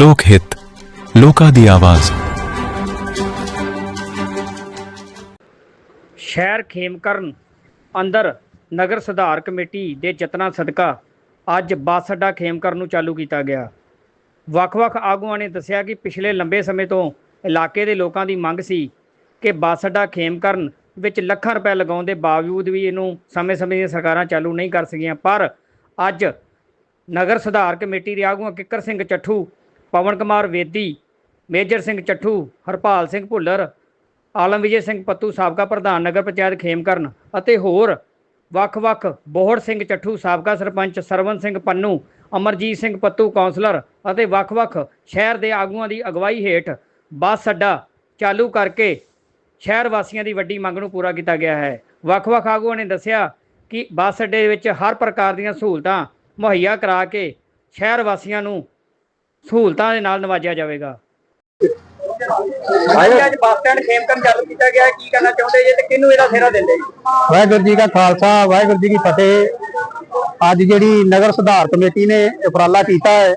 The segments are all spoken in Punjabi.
ਲੋਕ ਹਿੱਤ, ਲੋਕਾਂ ਦੀ ਆਵਾਜ਼। ਸ਼ਹਿਰ ਖੇਮਕਰਨ ਅੰਦਰ ਨਗਰ ਸੁਧਾਰ ਕਮੇਟੀ ਦੇ ਯਤਨਾਂ ਸਦਕਾ ਅੱਜ ਬੱਸ ਅੱਡਾ ਖੇਮਕਰਨ ਨੂੰ ਚਾਲੂ ਕੀਤਾ ਗਿਆ। ਵੱਖ-ਵੱਖ ਆਗੂਆਂ ਨੇ ਦੱਸਿਆ ਕਿ ਪਿਛਲੇ ਲੰਬੇ ਸਮੇਂ ਤੋਂ ਇਲਾਕੇ ਦੇ ਲੋਕਾਂ ਦੀ ਮੰਗ ਸੀ ਕਿ ਬੱਸ ਅੱਡਾ ਖੇਮਕਰਨ ਵਿੱਚ ਲੱਖਾਂ ਰੁਪਏ ਲਗਾਉਣ ਦੇ ਬਾਵਜੂਦ ਵੀ ਇਹਨੂੰ ਸਮੇਂ-ਸਮੇਂ ਦੀਆਂ ਸਰਕਾਰਾਂ ਚਾਲੂ ਨਹੀਂ ਕਰ ਸਕੀਆਂ। ਪਰ ਅੱਜ ਨਗਰ ਸੁਧਾਰ ਕਮੇਟੀ ਦੇ ਆਗੂਆਂ ਕਿੱਕਰ ਸਿੰਘ ਚੱਠੂ ਪਵਨ ਕੁਮਾਰ ਵੇਦੀ, ਮੇਜਰ ਸਿੰਘ ਚੱਠੂ, ਹਰਪਾਲ ਸਿੰਘ ਭੁੱਲਰ, ਆਲਮ ਵਿਜੇ ਸਿੰਘ ਪੱਤੂ, ਸਾਬਕਾ ਪ੍ਰਧਾਨ ਨਗਰ ਪੰਚਾਇਤ ਖੇਮਕਰਨ ਅਤੇ ਹੋਰ ਵੱਖ-ਵੱਖ ਬੋਹੜ ਸਿੰਘ ਚੱਠੂ, ਸਾਬਕਾ ਸਰਪੰਚ ਸਰਵਨ ਸਿੰਘ ਪੰਨੂ, ਅਮਰਜੀਤ ਸਿੰਘ ਪੱਤੂ, ਕੌਂਸਲਰ ਅਤੇ ਵੱਖ-ਵੱਖ ਸ਼ਹਿਰ ਦੇ ਆਗੂਆਂ ਦੀ ਅਗਵਾਈ ਹੇਠ ਬੱਸ ਅੱਡਾ ਚਾਲੂ ਕਰਕੇ ਸ਼ਹਿਰ ਵਾਸੀਆਂ ਦੀ ਵੱਡੀ ਮੰਗ ਨੂੰ ਪੂਰਾ ਕੀਤਾ ਗਿਆ ਹੈ। ਵੱਖ-ਵੱਖ ਆਗੂਆਂ ਨੇ ਦੱਸਿਆ ਕਿ ਬੱਸ ਅੱਡੇ ਵਿੱਚ ਹਰ ਪ੍ਰਕਾਰ ਦੀਆਂ ਸਹੂਲਤਾਂ ਮੁਹੱਈਆ ਕਰਾ ਕੇ ਸ਼ਹਿਰ ਵਾਸੀਆਂ ਨੂੰ ਸਹੂਲਤਾਂ ਦੇ ਨਾਲ ਨਵਾਜਿਆ ਜਾਵੇਗਾ। ਅੱਜ ਬੱਸ ਸਟੈਂਡ ਖੇਮਕਰਨ ਚਾਲੂ ਕੀਤਾ ਗਿਆ ਕੀ ਕਹਿਣਾ ਚਾਹੁੰਦੇ ਜੇ ਤੇ ਕਿਹਨੂੰ ਇਹਦਾ ਫੇਰਾ ਦਿੰਦੇ ਜੀ? ਵਾਹਿਗੁਰੂ ਜੀ ਕਾ ਖਾਲਸਾ ਵਾਹਿਗੁਰੂ ਜੀ ਕੀ ਫਤਿਹ। ਅੱਜ ਜਿਹੜੀ ਨਗਰ ਸੁਧਾਰ ਕਮੇਟੀ ਨੇ ਉਪਰਾਲਾ ਕੀਤਾ ਹੈ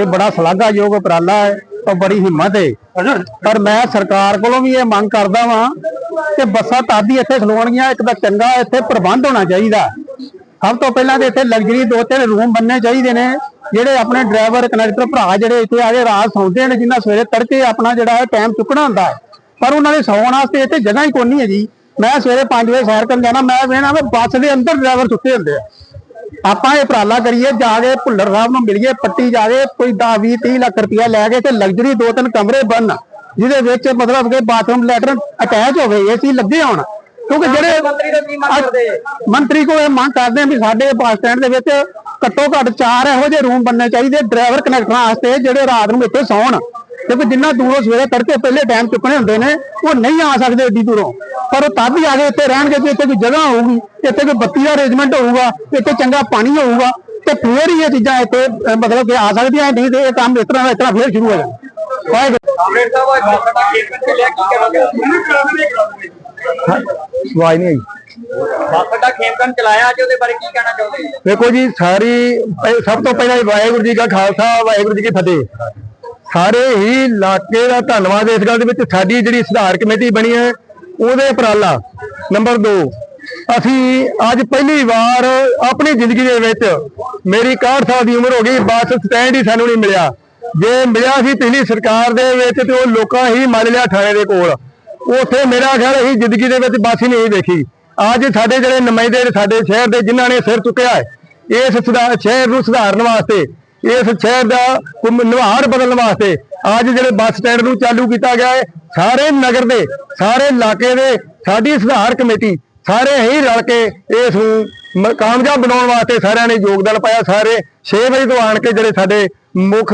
ਇਹ ਬੜਾ ਸ਼ਲਾਘਾਯੋਗ ਉਪਰਾਲਾ ਹੈ ਤੇ ਬੜੀ ਹਿੰਮਤ ਹੈ। ਪਰ ਮੈਂ ਸਰਕਾਰ ਕੋਲੋਂ ਵੀ ਇਹ ਮੰਗ ਕਰਦਾ ਵਾਂ ਕਿ ਬੱਸਾਂ ਤਾਦੀ ਇੱਥੇ ਖਲੋਣਗੀਆਂ ਇੱਕ ਤਾਂ ਚੰਗਾ ਇੱਥੇ ਪ੍ਰਬੰਧ ਹੋਣਾ ਚਾਹੀਦਾ। ਸਭ ਤੋਂ ਪਹਿਲਾਂ ਤੇ ਇੱਥੇ ਲਗਜ਼ਰੀ ਦੋ ਤਿੰਨ ਰੂਮ ਬੰਨੇ ਚਾਹੀਦੇ ਨੇ। ਜਿਹੜੇ ਆਪਣੇ ਡਰਾਈਵਰ ਕਨੈਕਟਰ ਭਰਾ ਜਿਹੜੇ ਇੱਥੇ ਆ ਕੇ ਰਾਤ ਸੌਂਦੇ ਨੇ ਜਿਨ੍ਹਾਂ ਸਵੇਰੇ ਤੜਕੇ ਆਪਣਾ ਜਿਹੜਾ ਹੈ ਟਾਈਮ ਚੁੱਕਣਾ ਹੁੰਦਾ ਹੈ। ਪਰ ਉਹਨਾਂ ਦੇ ਸੌਣ ਵਾਸਤੇ ਇੱਥੇ ਜਗ੍ਹਾ ਹੀ ਕੋਈ ਨਹੀਂ ਹੈ ਜੀ ਮੈਂ ਸਵੇਰੇ 5 ਵਜੇ ਸੈਰ ਕਰਨ ਜਾਣਾ, ਮੈਂ ਵੇਖਣਾ ਵੀ ਬੱਸ ਦੇ ਅੰਦਰ ਡਰਾਈਵਰ ਸੁੱਤੇ ਹੁੰਦੇ ਆ। ਆਪਾਂ ਇਹ ਉਪਰਾਲਾ ਕਰੀਏ, ਜਾ ਕੇ ਭੁੱਲਰ ਸਾਹਿਬ ਨੂੰ ਮਿਲੀਏ, ਪੱਟੀ ਜਾ ਕੇ ਕੋਈ 10 20 30 ਲੱਖ ਰੁਪਇਆ ਲੈ ਕੇ ਤੇ ਲਗਜ਼ਰੀ ਦੋ ਤਿੰਨ ਕਮਰੇ ਬਣ ਜਿਹਦੇ ਵਿੱਚ ਮਤਲਬ ਕਿ ਬਾਥਰੂਮ ਲੈਟਰਨ ਅਟੈਚ ਹੋਵੇ ਏਸੀ ਲੱਗੇ ਹੋਣ। ਕਿਉਂਕਿ ਜਿਹੜੇ ਮੰਤਰੀ ਦਾ ਕੀ ਮੰਗ ਕਰਦੇ? ਜੇ? ਮੰਤਰੀ ਕੋਲ ਇਹ ਮੰਗ ਕਰਦੇ ਆ ਵੀ ਸਾਡੇ ਬੱਸ ਸਟੈਂਡ ਦੇ ਵਿੱਚ ਘੱਟੋ ਘੱਟ ਚਾਰ ਇਹੋ ਜਿਹੇ ਰੂਮ ਬਣਨੇ ਚਾਹੀਦੇ ਡਰਾਈਵਰ ਕਨੈਕਟਰਾਂ ਵਾਸਤੇ ਜਿਹੜੇ ਰਾਤ ਨੂੰ ਇੱਥੇ ਸੌਣ। ਕਿਉਂਕਿ ਜਿੰਨਾ ਦੂਰੋਂ ਸਵੇਰੇ ਤੜਕੇ ਪਹਿਲੇ ਟਾਈਮ ਚੁੱਕਣੇ ਹੁੰਦੇ ਨੇ ਉਹ ਨਹੀਂ ਆ ਸਕਦੇ ਏਡੀ ਦੂਰੋਂ। ਪਰ ਉਹ ਤਦ ਹੀ ਆ ਕੇ ਇੱਥੇ ਰਹਿਣਗੇ ਤੇ ਇੱਥੇ ਕੋਈ ਜਗ੍ਹਾ ਹੋਊਗੀ ਇੱਥੇ ਕੋਈ ਬੱਤੀ ਦਾ ਅਰੇਂਜਮੈਂਟ ਹੋਊਗਾ ਇੱਥੇ ਚੰਗਾ ਪਾਣੀ ਹੋਊਗਾ ਤੇ ਫੇਰ ਹੀ ਇਹ ਚੀਜ਼ਾਂ ਇੱਥੇ ਮਤਲਬ ਕਿ ਆ ਸਕਦੀਆਂ ਨਹੀਂ ਤੇ ਇਹ ਕੰਮ ਇਸ ਤਰ੍ਹਾਂ ਦਾ ਇਸ ਤਰ੍ਹਾਂ ਫੇਰ ਸ਼ੁਰੂ ਹੋ ਜਾਣਾ। ਵਾਹਿਗੁਰੂ। ਸਾਹਿਬ ਬੱਸ ਅੱਡਾ ਖੇਮਕਰਨ ਚੱਲਿਆ ਕੀ ਆਵਾਜ਼ ਨਹੀਂ ਆਈ। ਬੱਸ ਅੱਡਾ ਖੇਮਕਰਨ ਚਲਾਇਆ ਅੱਜ ਉਹਦੇ ਬਾਰੇ ਕੀ ਕਹਿਣਾ ਚਾਹੁੰਦੇ? ਦੇਖੋ ਜੀ ਸਾਰੀ ਪਹਿ- ਸਭ ਤੋਂ ਪਹਿਲਾਂ ਵਾਹਿਗੁਰੂ ਜੀ ਕਾ ਖਾਲਸਾ ਵਾਹਿਗੁਰੂ ਜੀ ਕੀ ਫਤਿਹ। ਸਾਰੇ ਹੀ ਇਲਾਕੇ ਦਾ ਧੰਨਵਾਦ ਇਸ ਗੱਲ ਦੇ ਵਿੱਚ। ਸਾਡੀ ਜਿਹੜੀ ਸੁਧਾਰ ਕਮੇਟੀ ਬਣੀ ਹੈ ਉਹਦੇ ਉਪਰਾਲਾ ਨੰਬਰ 2 ਅਸੀਂ ਅੱਜ ਪਹਿਲੀ ਵਾਰ ਆਪਣੀ ਜ਼ਿੰਦਗੀ ਦੇ ਵਿੱਚ ਮੇਰੀ 61 ਸਾਲ ਦੀ ਉਮਰ ਹੋ ਗਈ ਬੱਸ ਸਟੈਂਡ ਹੀ ਸਾਨੂੰ ਨਹੀਂ ਮਿਲਿਆ। ਜੇ ਮਿਲਿਆ ਸੀ ਪਿਛਲੀ ਸਰਕਾਰ ਦੇ ਵਿੱਚ ਤੇ ਉਹ ਲੋਕਾਂ ਹੀ ਮੰਨ ਲਿਆ ਥਾਣੇ ਦੇ ਕੋਲ। ਉੱਥੇ ਮੇਰਾ ਖਿਆਲ ਅਸੀਂ ਜ਼ਿੰਦਗੀ ਦੇ ਵਿੱਚ ਬੱਸ ਹੀ ਨਹੀਂ ਦੇਖੀ। ਅੱਜ ਸਾਡੇ ਜਿਹੜੇ ਨੁਮਾਇੰਦੇ ਨੇ ਸਾਡੇ ਸ਼ਹਿਰ ਦੇ ਜਿਨ੍ਹਾਂ ਨੇ ਸਿਰ ਚੁੱਕਿਆ ਹੈ, ਇਸ ਸੁਧਾਰ ਸ਼ਹਿਰ ਨੂੰ ਸੁਧਾਰਨ ਵਾਸਤੇ, ਇਸ ਸ਼ਹਿਰ ਦਾ ਕੁਮ- ਬਦਲਣ ਵਾਸਤੇ ਅੱਜ ਜਿਹੜੇ ਬੱਸ ਸਟੈਂਡ ਨੂੰ ਚਾਲੂ ਕੀਤਾ ਗਿਆ ਹੈ, ਸਾਰੇ ਨਗਰ ਦੇ, ਸਾਰੇ ਇਲਾਕੇ ਦੇ, ਸਾਡੀ ਸੁਧਾਰ ਕਮੇਟੀ, ਸਾਰੇ ਹੀ ਰਲ ਕੇ ਇਸ ਨੂੰ ਕਾਮਯਾਬ ਬਣਾਉਣ ਵਾਸਤੇ ਸਾਰਿਆਂ ਨੇ ਯੋਗਦਾਨ ਪਾਇਆ। ਸਾਰੇ 6 ਵਜੇ ਤੋਂ ਆਣ ਕੇ ਜਿਹੜੇ ਸਾਡੇ ਮੁੱਖ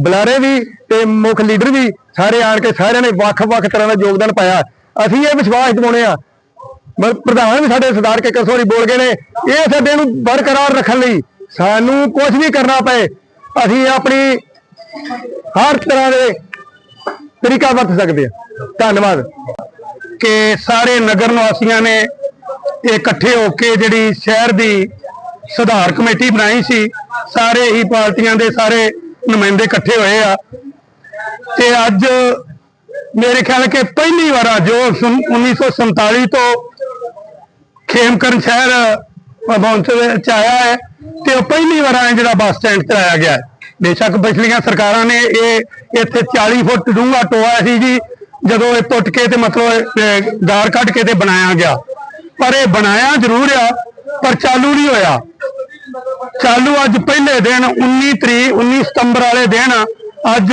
ਬੁਲਾਰੇ ਵੀ ਤੇ ਮੁੱਖ ਲੀਡਰ ਵੀ ਸਾਰੇ ਆਣ ਕੇ ਸਾਰਿਆਂ ਨੇ ਵੱਖ-ਵੱਖ ਤਰ੍ਹਾਂ ਦਾ ਯੋਗਦਾਨ ਪਾਇਆ। ਅਸੀਂ ਇਹ ਵਿਸ਼ਵਾਸ ਦਿਵਾਉਣੇ ਆ ਮ- ਪ੍ਰਧਾਨ ਵੀ ਸਾਡੇ ਸਰਦਾਰ ਕੇ ਕਸੋਰੀ ਬੋਲ ਗਏ ਨੇ, ਇਹ ਸਾਡੇ ਨੂੰ ਬਰਕਰਾਰ ਰੱਖਣ ਲਈ ਸਾਨੂੰ ਕੁਝ ਵੀ ਕਰਨਾ ਪਏ। ਅਸੀਂ ਆਪਣੀ ਹਰ ਤਰ੍ਹਾਂ ਦੇ ਤਰੀਕਾ ਵਰਤ ਸਕਦੇ ਹਾਂ। ਧੰਨਵਾਦ। ਕਿ ਸਾਰੇ ਨਗਰ ਨਿਵਾਸੀਆਂ ਨੇ ਇਕੱਠੇ ਹੋ ਕੇ ਜਿਹੜੀ ਸ਼ਹਿਰ ਦੀ ਸੁਧਾਰ ਕਮੇਟੀ ਬਣਾਈ ਸੀ, ਸਾਰੇ ਹੀ ਪਾਰਟੀਆਂ ਦੇ ਸਾਰੇ ਨੁਮਾਇੰਦੇ ਇਕੱਠੇ ਹੋਏ ਆ। ਤੇ ਅੱਜ ਮੇਰੇ ਖਿਆਲ ਕਿ ਪਹਿਲੀ ਵਾਰ ਆ ਜੋ ਸਨ- 1947 ਤੋਂ ਖੇਮਕਰਨ ਸ਼ਹਿਰ ਪਹੁੰਚ ਵਿੱਚ ਆਇਆ ਹੈ ਤੇ ਉਹ ਪਹਿਲੀ ਵਾਰ ਆ ਜਿਹੜਾ ਬੱਸ ਸਟੈਂਡ ਚਲਾਇਆ ਗਿਆ ਹੈ। ਬੇਸ਼ੱਕ ਪਿਛਲੀਆਂ ਸਰਕਾਰਾਂ ਨੇ ਇਹ ਇੱਥੇ 40 ਫੁੱਟ ਡੂੰਘਾ ਟੋਆ ਸੀ ਜੀ, ਜਦੋਂ ਇਹ ਟੁੱਟ ਕੇ ਤੇ ਮਤਲਬ ਗਾਰ ਕੱਢ ਕੇ ਤੇ ਬਣਾਇਆ ਗਿਆ। ਪਰ ਇਹ ਬਣਾਇਆ ਜ਼ਰੂਰ ਆ, ਪਰ ਚਾਲੂ ਨਹੀਂ ਹੋਇਆ। ਚਾਲੂ ਅੱਜ ਪਹਿਲੇ ਦਿਨ 19 ਤਰੀਕ 19 ਸਤੰਬਰ ਵਾਲੇ ਦਿਨ ਅੱਜ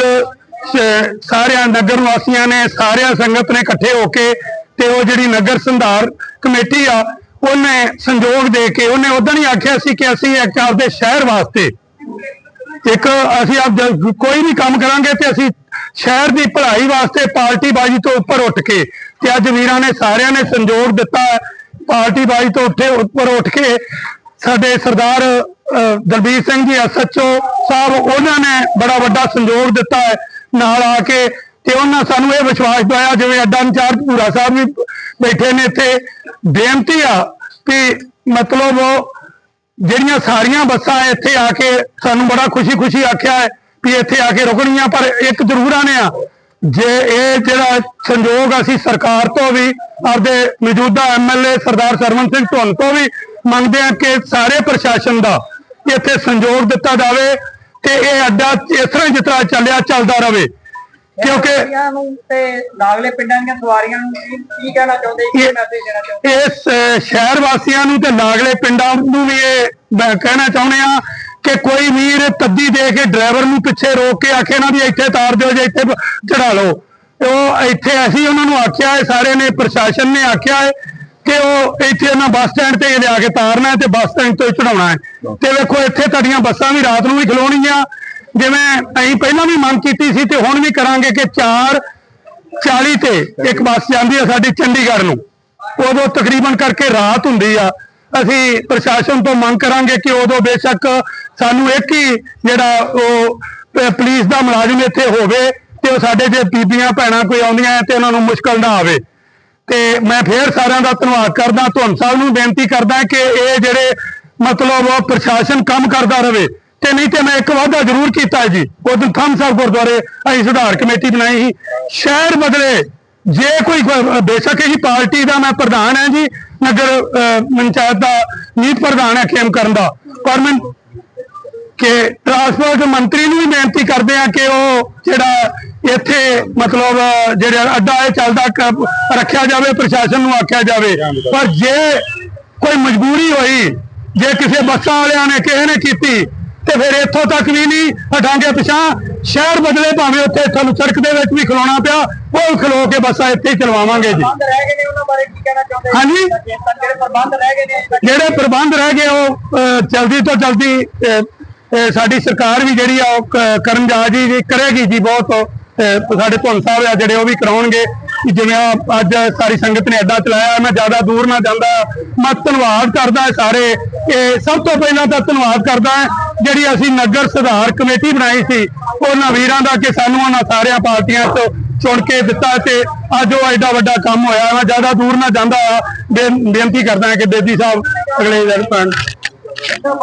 ਸਾਰਿਆਂ ਨਗਰ ਵਾਸੀਆਂ ਨੇ, ਸਾਰਿਆਂ ਸੰਗਤ ਨੇ ਇਕੱਠੇ ਹੋ ਕੇ ਤੇ ਉਹ ਜਿਹੜੀ ਨਗਰ ਸੰਧਾਰ ਕਮੇਟੀ ਆ, ਉਹਨੇ ਸੰਯੋਗ ਦੇ ਕੇ, ਉਹਨੇ ਉਦੋਂ ਹੀ ਆਖਿਆ ਸੀ ਕਿ ਅਸੀਂ ਇੱਕ ਆਪਦੇ ਸ਼ਹਿਰ ਵਾਸਤੇ, ਇੱਕ ਅਸੀਂ ਆਪ ਕੋਈ ਵੀ ਕੰਮ ਕਰਾਂਗੇ ਤੇ ਅਸੀਂ ਸ਼ਹਿਰ ਦੀ ਭਲਾਈ ਵਾਸਤੇ ਪਾਰਟੀ ਬਾਜੀ ਤੋਂ ਉੱਪਰ ਉੱਠ ਕੇ ਤੇ ਅੱਜ ਵੀਰਾਂ ਨੇ ਸਾਰਿਆਂ ਨੇ ਸੰਯੋਗ ਦਿੱਤਾ ਹੈ। ਪਾਰਟੀ ਬਾਜੀ ਤੋਂ ਉੱਠੇ, ਉੱਪਰ ਉੱਠ ਕੇ ਸਾਡੇ ਸਰਦਾਰ ਦਲਬੀਰ ਸਿੰਘ ਜੀ ਐਸਐਚਓ ਸਾਹਿਬ, ਉਹਨਾਂ ਨੇ ਬੜਾ ਵੱਡਾ ਸੰਯੋਗ ਦਿੱਤਾ ਹੈ ਨਾਲ ਆ ਕੇ ਤੇ ਉਹਨਾਂ ਸਾਨੂੰ ਇਹ ਵਿਸ਼ਵਾਸ ਦਿਵਾਇਆ, ਜਿਵੇਂ ਅੱਡਾ ਇੰਚਾਰਜ ਭੂਰਾ ਸਾਹਿਬ ਵੀ ਬੈਠੇ ਨੇ ਇੱਥੇ, ਬੇਨਤੀ ਆ ਕਿ ਮਤਲਬ ਜਿਹੜੀਆਂ ਸਾਰੀਆਂ ਬੱਸਾਂ ਇੱਥੇ ਆ ਕੇ ਸਾਨੂੰ ਬੜਾ ਖੁਸ਼ੀ-ਖੁਸ਼ੀ ਆਖਿਆ ਹੈ ਵੀ ਇੱਥੇ ਆ ਕੇ ਰੁਕਣੀਆਂ, ਪਰ ਇੱਕ ਜ਼ਰੂਰ ਆਨੇ ਆ, ਜੇ ਇਹ ਜਿਹੜਾ ਸੰਯੋਗ ਅਸੀਂ ਸਰਕਾਰ ਤੋਂ ਵੀ, ਆਪਦੇ ਮੌਜੂਦਾ ਐਮਐਲਏ ਸਰਦਾਰ ਸਰਵਨ ਸਿੰਘ ਧੁੰਨ ਤੋਂ ਵੀ ਮੰਗਦੇ ਆ ਕਿ ਸਾਰੇ ਪ੍ਰਸ਼ਾਸਨ ਦਾ ਇੱਥੇ ਸੰਯੋਗ ਦਿੱਤਾ ਜਾਵੇ ਤੇ ਇਹ ਅੱਡਾ ਇਸ ਤਰ੍ਹਾਂ ਜਿਸ ਤਰ੍ਹਾਂ ਚੱਲਿਆ ਚੱਲਦਾ ਰਵੇ ਕਿਉਂਕਿ ਤੇ ਲਾਗਲੇ ਪਿੰਡਾਂ ਦੀਆਂ ਸਵਾਰੀਆਂ ਨੂੰ ਕੀ ਕੀ ਕਹਿਣਾ ਚਾਹੁੰਦੇ ਕੀ ਇਹ- ਮੈਸੇਜ ਦੇਣਾ ਚਾਹੁੰਦੇ? ਇਸ ਅਹ, ਸ਼ਹਿਰ ਵਾਸੀਆਂ ਨੂੰ ਤੇ ਲਾਗਲੇ ਪਿੰਡਾਂ ਨੂੰ ਵੀ ਇਹ ਕਹਿਣਾ ਚਾਹੁੰਦੇ ਆ ਕਿ ਕੋਈ ਵੀਰ ਤੱਦੀ ਦੇ ਕੇ ਡਰਾਈਵਰ ਨੂੰ ਪਿੱਛੇ ਰੋਕ ਕੇ ਆਖੇ ਨਾ ਵੀ ਇੱਥੇ ਤਾਰ ਦਿਓ ਜੇ ਇੱਥੇ ਚੜਾ ਲਓ। ਉਹ ਇੱਥੇ ਅਸੀਂ ਉਹਨਾਂ ਨੂੰ ਆਖਿਆ ਹੈ ਸਾਰੇ ਨੇ ਪ੍ਰਸ਼ਾਸਨ ਨੇ ਆਖਿਆ ਹੈ ਕਿ ਉਹ ਇੱਥੇ ਉਹਨਾਂ ਬੱਸ ਸਟੈਂਡ ਤੇ ਲਿਆ ਕੇ ਤਾਰਨਾ ਤੇ ਬੱਸ ਸਟੈਂਡ ਤੋਂ ਚੜਾਉਣਾ ਹੈ। ਤੇ ਵੇਖੋ, ਇੱਥੇ ਤੁਹਾਡੀਆਂ ਬੱਸਾਂ ਵੀ ਰਾਤ ਨੂੰ ਵੀ ਖਲੋਣੀਆਂ ਜਿਵੇਂ ਅਸੀਂ ਪਹਿਲਾਂ ਵੀ ਮੰਗ ਕੀਤੀ ਸੀ ਤੇ ਹੁਣ ਵੀ ਕਰਾਂਗੇ ਕਿ 4 40 ਤੇ ਇੱਕ ਬੱਸ ਜਾਂਦੀ ਹੈ ਸਾਡੀ ਚੰਡੀਗੜ੍ਹ ਨੂੰ। ਉਦੋਂ ਤਕਰੀਬਨ ਕਰਕੇ ਰਾਤ ਹੁੰਦੀ ਆ। ਅਸੀਂ ਪ੍ਰਸ਼ਾਸਨ ਤੋਂ ਮੰਗ ਕਰਾਂਗੇ ਕਿ ਉਦੋਂ ਬੇਸ਼ੱਕ ਸਾਨੂੰ ਇੱਕ ਹੀ ਜਿਹੜਾ ਉਹ ਪੁਲਿਸ ਦਾ ਮੁਲਾਜ਼ਮ ਇੱਥੇ ਹੋਵੇ ਤੇ ਉਹ ਸਾਡੇ ਜੇ ਬੀਬੀਆਂ, ਭੈਣਾਂ ਕੋਈ ਆਉਂਦੀਆਂ ਤੇ ਉਹਨਾਂ ਨੂੰ ਮੁਸ਼ਕਲ ਨਾ ਆਵੇ। ਤੇ ਮੈਂ ਫੇਰ ਸਾਰਿਆਂ ਦਾ ਧੰਨਵਾਦ ਕਰਦਾ। ਤੁਹਾਨੂੰ ਸਾਹਿਬ ਨੂੰ ਬੇਨਤੀ ਕਰਦਾ ਕਿ ਇਹ ਜਿਹੜੇ ਮਤਲਬ ਪ੍ਰਸ਼ਾਸਨ ਕੰਮ ਕਰਦਾ ਰਹੇ ਤੇ ਨਹੀਂ ਤੇ ਮੈਂ ਇੱਕ ਵਾਅਦਾ ਜ਼ਰੂਰ ਕੀਤਾ ਹੈ ਜੀ। ਉਦੋਂ ਥੰਮ ਸਾਹਿਬ ਗੁਰਦੁਆਰੇ ਅਸੀਂ ਸੁਧਾਰ ਕਮੇਟੀ ਬਣਾਈ ਸੀ। ਸ਼ਹਿਰ ਬਦਲੇ ਜੇ ਕੋਈ ਬੇਸ਼ੱਕ ਹੀ ਪਾਰਟੀ ਦਾ ਮੈਂ ਪ੍ਰਧਾਨ ਹਾਂ ਜੀ, ਨਗਰ ਪੰਚਾਇਤ ਦਾ ਨੀਤ ਪ੍ਰਧਾਨ ਹੈ ਖੇਮ ਕਰਨ ਦਾ। ਪਰ ਮੈਂ ਕਿ ਟਰਾਂਸਪੋਰਟ ਮੰਤਰੀ ਨੂੰ ਵੀ ਬੇਨਤੀ ਕਰਦੇ ਆ ਕਿ ਉਹ ਜਿਹੜਾ ਇੱਥੇ ਮਤਲਬ ਜਿਹੜਾ ਅੱਡਾ ਇਹ ਚੱਲਦਾ ਰੱਖਿਆ ਜਾਵੇ, ਪ੍ਰਸ਼ਾਸਨ ਨੂੰ ਆਖਿਆ ਜਾਵੇ। ਪਰ ਜੇ ਕੋਈ ਮਜਬੂਰੀ ਹੋਈ ਜੇ ਕਿਸੇ ਬੱਸਾਂ ਵਾਲਿਆਂ ਨੇ ਕਿਸੇ ਨੇ ਕੀਤੀ ਤੇ ਫਿਰ ਇੱਥੋਂ ਤੱਕ ਵੀ ਨਹੀਂ ਹਟਾਂਗੇ ਪਿਛਾਂ ਸ਼ਹਿਰ ਬਦਲੇ ਭਾਵੇਂ ਉੱਥੇ ਤੁਹਾਨੂੰ ਸੜਕ ਦੇ ਵਿੱਚ ਵੀ ਖਲੋਣਾ ਪਿਆ ਉਹ ਖਲੋ ਕੇ ਬੱਸਾਂ ਇੱਥੇ ਹੀ ਚਲਵਾਵਾਂਗੇ ਜੀ। ਹਾਂਜੀ। ਜਿਹੜੇ ਪ੍ਰਬੰਧ ਰਹਿ ਗਏ ਉਹ ਜਲਦੀ ਤੋਂ ਜਲਦੀ ਸਾਡੀ ਸਰਕਾਰ ਵੀ ਜਿਹੜੀ ਆ ਉਹ ਕ- ਕਰਨ ਜਾ ਕਰੇਗੀ ਜੀ ਬਹੁਤ ਸਾਡੇ ਧੁੰਨ ਸਾਹਿਬ ਆ ਜਿਹੜੇ ਉਹ ਵੀ ਕਰਾਉਣਗੇ। ਜਿਵੇਂ ਅੱਜ ਸਾਰੀ ਸੰਗਤ ਨੇ ਅੱਡਾ ਚਲਾਇਆ ਮੈਂ ਜ਼ਿਆਦਾ ਦੂਰ ਨਾ ਜਾਂਦਾ। ਮੈਂ ਧੰਨਵਾਦ ਕਰਦਾ ਸਾਰੇ ਇਹ ਸਭ ਤੋਂ ਪਹਿਲਾਂ ਤਾਂ ਧੰਨਵਾਦ ਕਰਦਾ ਜਿਹੜੀ ਅਸੀਂ ਨਗਰ ਸੁਧਾਰ ਕਮੇਟੀ ਬਣਾਈ ਸੀ ਉਹਨਾਂ ਵੀਰਾਂ ਦਾ ਕਿ ਸਾਨੂੰ ਉਹਨਾਂ ਸਾਰੀਆਂ ਪਾਰਟੀਆਂ ਤੋਂ ਚੁਣ ਕੇ ਦਿੱਤਾ ਤੇ ਅੱਜ ਉਹ ਐਡਾ ਵੱਡਾ ਕੰਮ ਹੋਇਆ। ਮੈਂ ਜ਼ਿਆਦਾ ਦੂਰ ਨਾ ਜਾਂਦਾ ਬੇਨਤੀ ਕਰਦਾ ਕਿ ਬੇਦੀ ਸਾਹਿਬ ਅਗਲੇ ਦਿਨ ਪੈਣ ਸਭ ਤੋਂ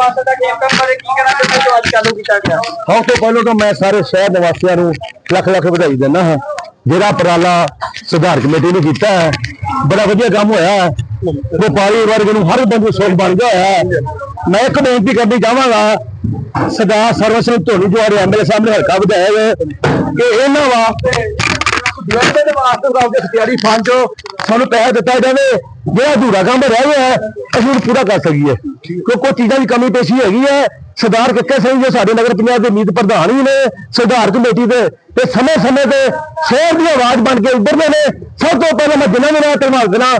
ਪਹਿਲਾਂ ਤਾਂ ਮੈਂ ਸਾਰੇ ਸ਼ਹਿਰ ਨਿਵਾਸੀਆਂ ਨੂੰ ਲੱਖ ਲੱਖ ਵਧਾਈ ਦਿੰਦਾ ਹਾਂ। ਜਿਹੜਾ ਉਪਰਾਲਾ ਸੁਧਾਰ ਕਮੇਟੀ ਨੇ ਕੀਤਾ ਹੈ, ਬੜਾ ਵਧੀਆ ਕੰਮ ਹੋਇਆ ਹੈ। ਵਪਾਰੀ ਵਰਗ ਨੂੰ ਹਰ ਬੰਦੇ ਸੁੱਖ ਬਣ ਗਿਆ ਹੈ। ਮੈਂ ਇੱਕ ਬੇਨਤੀ ਕਰਨੀ ਚਾਹਾਂਗਾ ਸਰਦਾਰ ਸਰਵਨ ਸਿੰਘ ਧੋਨੀ ਜੋ ਸਾਡੇ ਐਮਐਲਏ ਸਾਹਿਬ ਨੇ ਹਲਕਾ ਵਿਧਾਇਕ ਹੈ ਕਿ ਇਹਨਾਂ ਵਾਸਤੇ ਜਿਹੜੇ ਦੇ ਵਾਸਤੇ ਦਾ ਉਹਦੇ ਖਿਆਰੀ ਫੰਡ ਚੋਂ ਸਾਨੂੰ ਪੈਸਾ ਦਿੱਤਾ ਜਾਵੇ, ਜਿਹੜਾ ਅਧੂਰਾ ਕੰਮ ਰਹਿ ਗਿਆ ਹੈ, ਅਸੀਂ ਉਹਨੂੰ ਪੂਰਾ ਕਰ ਸਕੀਏ। ਕਿਉਂਕਿ ਕੋਈ ਚੀਜ਼ਾਂ ਦੀ ਕਮੀ ਪੇਸ਼ੀ ਹੈਗੀ ਹੈ ਸਰਦਾਰ ਕਿੱਕੇ ਸਿੰਘ ਜੋ ਸਾਡੇ ਨਗਰ ਪੰਜਾਬ ਦੇ ਨੀਤ ਪ੍ਰਧਾਨ ਵੀ ਨੇ, ਸੁਧਾਰ ਕਮੇਟੀ ਦੇ, ਤੇ ਸਮੇਂ ਸਮੇਂ ਤੇ ਸ਼ਹਿਰ ਦੀ ਆਵਾਜ਼ ਬਣ ਕੇ ਉੱਭਰਦੇ ਨੇ। ਸਭ ਤੋਂ ਪਹਿਲਾਂ ਮੈਂ ਜਿਨ੍ਹਾਂ ਦੇ ਨਾਲ ਧੰਨਵਾਦ ਦੇਣਾ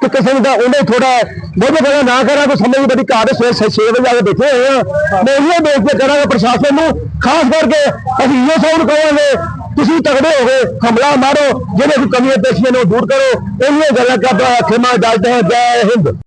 ਕਿੱਕੇ ਸਿੰਘ ਦਾ ਉਹਨੇ ਥੋੜਾ ਬਹੁਤ ਬੜਾ ਨਾ ਕਰਾਂ ਕੋਈ ਸਮੇਂ ਦੀ ਬੜੀ ਘਾਟ ਹੈ ਸਵੇਰ 6 ਵਜੇ ਆ ਕੇ ਬੈਠੇ ਹੋਏ ਆ। ਮੈਂ ਇਹ ਬੇਨਤੀ ਕਰਾਂਗਾ ਪ੍ਰਸ਼ਾਸਨ ਨੂੰ, ਖਾਸ ਕਰਕੇ ਅਸੀਂ ਇਹ ਸਭ ਨੂੰ ਕਹਾਂਗੇ, ਤੁਸੀਂ ਤਗੜੇ ਹੋ ਗਏ ਹਮਲਾ ਮਾਰੋ ਜਿਹੜੇ ਵੀ ਕਮੀਆਂ ਪੇਸ਼ੀਆਂ ਨੂੰ ਦੂਰ ਕਰੋ ਇੰਨੀਆਂ ਗੱਲਾਂ ਕਰਦਾ ਖਿਮਾ ਦੱਸਦਾ ਜੈ ਹਿੰਦ।